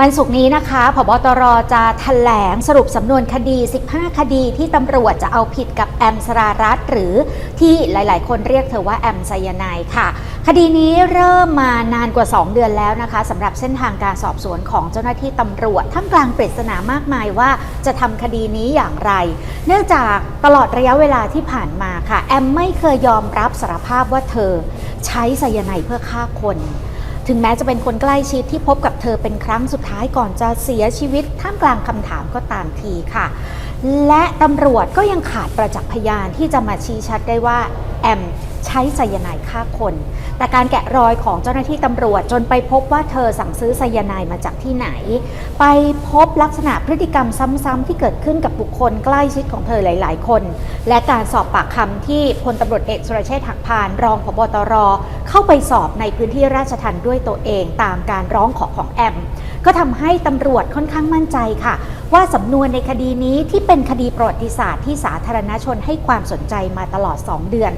วันศุกร์นี้นะคะพบตรจะแถลงสรุปสำนวนคดี 15 คดีที่ตำรวจจะเอาผิดกับแอมสรารัตหรือที่หลาย ๆ คนเรียกเธอว่าแอมไซยานด์ค่ะ คดีนี้เริ่มมานานกว่า 2 เดือนแล้วนะคะสำหรับเส้นทางการสอบสวนของเจ้าหน้าที่ตำรวจท่ามกลางปริศนามากมายว่าจะทำคดีนี้อย่างไร เนื่องจากตลอดระยะเวลาที่ผ่านมาค่ะ แอมไม่เคยยอมรับสารภาพว่าเธอ ใช้ไซยาไนด์เพื่อฆ่าคน ถึงแม้จะเป็นคนใกล้ชิดที่พบกับเธอเป็นครั้งสุดท้ายก่อนจะเสียชีวิตท่ามกลางคำถามก็ตามทีค่ะ และตำรวจก็ยังขาดประจักษ์พยานที่จะมาชี้ชัดได้ว่าแอมใช้ไซยาไนด์ฆ่าคน แต่การแกะรอยของเจ้าหน้าที่ตำรวจจนไปพบว่าเธอสั่งซื้อไซยาไนด์มาจากที่ไหน ไปพบลักษณะพฤติกรรมซ้ำๆที่เกิดขึ้นกับบุคคลใกล้ชิดของเธอหลาย ๆ คน และการสอบปากคำที่พลตำรวจเอกสุรเชษฐ์หักพาน รองพบตร เข้าไปสอบในพื้นที่ราชทันด้วยตัวเองตามการร้องขอของแอม ก็ทำให้ตำรวจค่อนข้างมั่นใจค่ะ ว่าสำนวนในคดีนี้ที่เป็นคดีประวัติศาสตร์ที่สาธารณชนให้ความสนใจมาตลอด 2 เดือน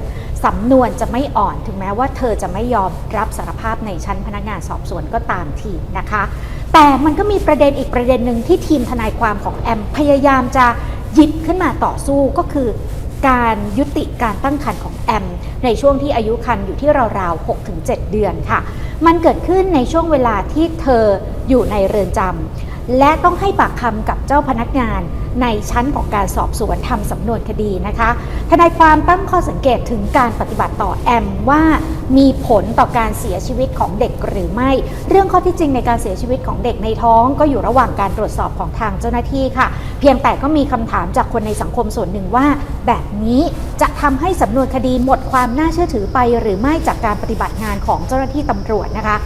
สำนวนจะไม่อ่อนถึงแม้ว่าเธอจะไม่ยอมรับสารภาพในชั้นพนักงานสอบสวนก็ตามทีนะคะ แต่มันก็มีประเด็นอีกประเด็นหนึ่งที่ทีมทนายความของแอมพยายามจะหยิบขึ้นมาต่อสู้ก็คือ การยุติการตั้งครรภ์ของแอม ในช่วงที่อายุครรภ์อยู่ที่ราวๆ 6-7 เดือนค่ะ มันเกิดขึ้นในช่วงเวลาที่เธออยู่ในเรือนจำ และต้องให้ปากคำกับเจ้าพนักงานในชั้นของการสอบสวนทำสำนวนคดีนะคะ ทนายความตั้งข้อสังเกตถึงการปฏิบัติต่อแอมว่ามีผลต่อการเสียชีวิตของเด็กหรือไม่ เรื่องข้อที่จริงในการเสียชีวิตของเด็กในท้อง ก็อยู่ระหว่างการตรวจสอบของทางเจ้าหน้าที่ค่ะ เพียงแต่ก็มีคำถามจากคนในสังคมส่วนหนึ่งว่า แบบนี้จะทำให้สำนวนคดีหมดความน่าเชื่อถือไปหรือไม่จากการปฏิบัติงานของเจ้าหน้าที่ตำรวจนะคะ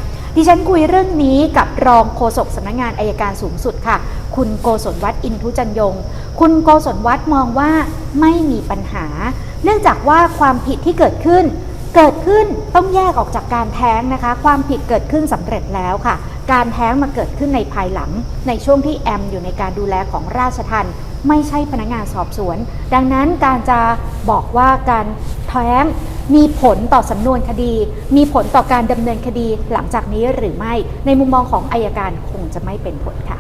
ดิฉันคุยเรื่องนี้กับรองโฆษกสำนักงานอายการสูงสุดค่ะ คุณโกศลวัฒน์อินทุจันยง คุณโกศลวัฒน์มองว่าไม่มีปัญหา เนื่องจากว่าความผิดที่เกิดขึ้น เกิดขึ้นต้องแยกออกจากการแท้งนะคะ ความผิดเกิดขึ้นสำเร็จแล้วค่ะ การแท้งมาเกิดขึ้นในภายหลัง ในช่วงที่แอมอยู่ในการดูแลของราชทัน ไม่ใช่พนักงานสอบสวน ดังนั้นการจะบอกว่าการแท้งมีผลต่อสำนวนคดี มีผลต่อการดำเนินคดีหลังจากนี้หรือไม่ ในมุมมองของอายการคงจะไม่เป็นผลค่ะ